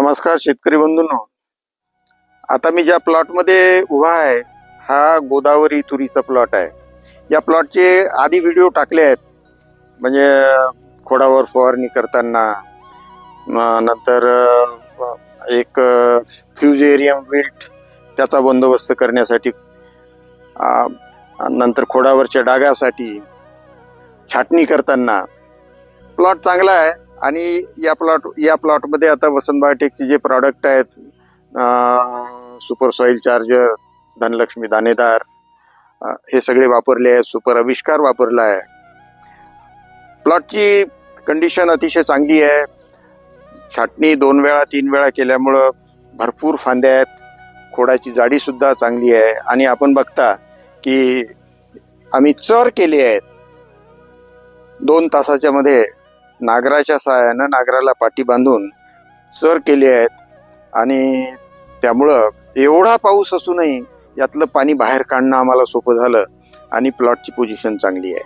नमस्कार शेतकरी बंधूंनो. आता मी ज्या प्लॉटमध्ये उभा आहे हा गोदावरी तुरीचा प्लॉट आहे. या प्लॉटचे आधी व्हिडिओ टाकले आहेत. म्हणजे खोडावर फवारणी करताना नंतर एक फ्युजेरियम विल्ट त्याचा बंदोबस्त करण्यासाठी नंतर खोडावरच्या डागासाठी छाटणी करताना प्लॉट चांगला आहे. आणि या प्लॉट या प्लॉटमध्ये आता वसंत बायोटेकचे जे प्रॉडक्ट आहेत सुपर सॉईल चार्जर धनलक्ष्मी दाणेदार हे सगळे वापरले आहेत सुपर आविष्कार वापरला आहे. प्लॉटची कंडिशन अतिशय चांगली आहे. छाटणी दोन वेळा तीन वेळा केल्यामुळं भरपूर फांद्या आहेत. खोडाची जाडीसुद्धा चांगली आहे. आणि आपण बघता की आम्ही चर केले आहेत. दोन तासाच्या मध्ये नागराच्या सहाय्यानं नागराला पाठी बांधून सर केले आहेत. आणि त्यामुळं एवढा पाऊस असूनही यातलं पाणी बाहेर काढणं आम्हाला सोपं झालं आणि प्लॉटची पोझिशन चांगली आहे.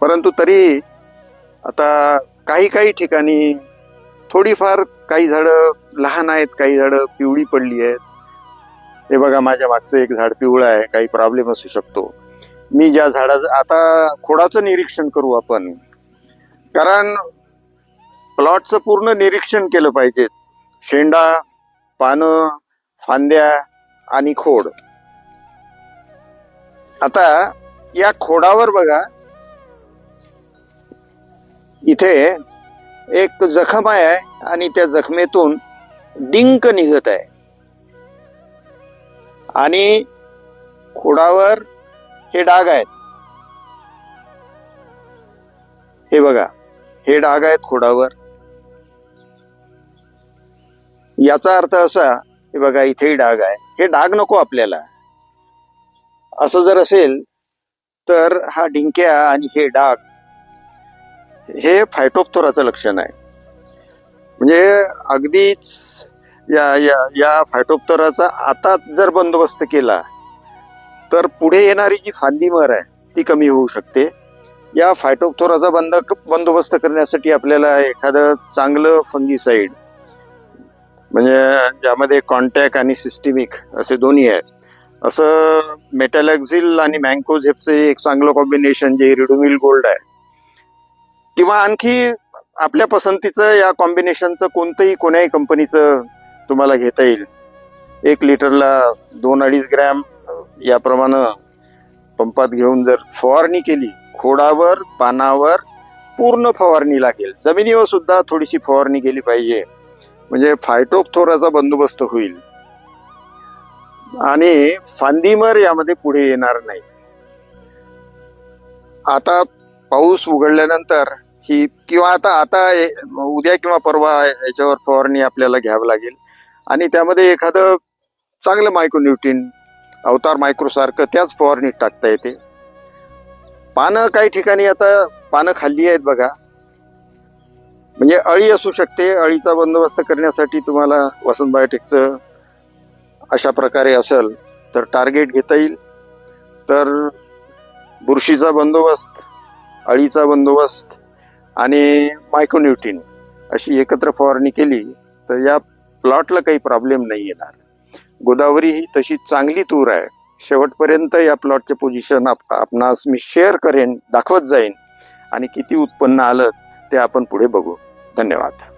परंतु तरी आता काही काही ठिकाणी थोडीफार काही झाडं लहान आहेत काही झाडं पिवळी पडली आहेत. हे बघा माझ्या मागचं एक झाड पिवळं आहे काही प्रॉब्लेम असू शकतो. मी ज्या झाडाचं आता खोडाचं निरीक्षण करू आपण. कारण प्लॉटचं पूर्ण निरीक्षण केलं पाहिजे. शेंडा पानं फांद्या आणि खोड. आता या खोडावर बघा. इथे एक जखम आहे आणि त्या जखमेतून डिंक निघत आहे. आणि खोडावर हे डाग आहेत. हे बघा. हे डाग आहेत खोडावर. याचा अर्थ असा की बघा इथेही डाग आहे. हे डाग नको आपल्याला. असं जर असेल तर हा डिंक्या आणि हे डाग हे फायटोप्थोराचं लक्षण आहे. म्हणजे अगदीच या या या फायटोप्थोराचा आताच जर बंदोबस्त केला तर पुढे येणारी जी फांदीमर आहे ती कमी होऊ शकते. या फायटोक्थोराचा बंद बंदोबस्त करण्यासाठी आपल्याला एखादं चांगलं फंगीसाईड म्हणजे ज्यामध्ये कॉन्टॅक्ट आणि सिस्टिमिक असे दोन्ही आहेत असं मेटॅलॅक्झिल आणि मँकोझेपचं एक चांगलं कॉम्बिनेशन जे रिडोमिल गोल्ड आहे. किंवा आणखी आपल्या पसंतीचं या कॉम्बिनेशनचं कोणतंही कोण्याही कंपनीचं तुम्हाला घेता येईल. एक लिटरला दोन अडीच ग्रॅम याप्रमाणे पंपात घेऊन जर फवारणी केली खोडावर पानावर पूर्ण फवारणी लागेल. जमिनीवर सुद्धा थोडीशी फवारणी केली पाहिजे. म्हणजे फायटोपथोराचा बंदोबस्त होईल. आणि फांदीमर यामध्ये पुढे येणार नाही. आता पाऊस उघडल्यानंतर ही किंवा आता आता उद्या किंवा परवा याच्यावर फवारणी आपल्याला घ्यावं लागेल. आणि त्यामध्ये एखादं चांगलं मायक्रोन्युट्रिन अवतार मायक्रोसारखं त्याच फवारणीत टाकता येते. पानं काही ठिकाणी आता पानं खाल्ली आहेत बघा. म्हणजे अळी असू शकते अळीचा बंदोबस्त करण्यासाठी तुम्हाला वसंत बायोटेकचं अशा प्रकारे असेल तर टार्गेट घेता येईल. तर बुरशीचा बंदोबस्त अळीचा बंदोबस्त आणि मायक्रोन्युट्रीन अशी एकत्र फवारणी केली तर या प्लॉटला काही प्रॉब्लेम नाही येणार. गोदावरी ही तशी चांगली तूर आहे. शेवटपर्यंत या प्लॉटचे पोझिशन आप आपणास मी शेअर करेन दाखवत जाईन. आणि किती उत्पन्न आलं ते आपण पुढे बघू. धन्यवाद.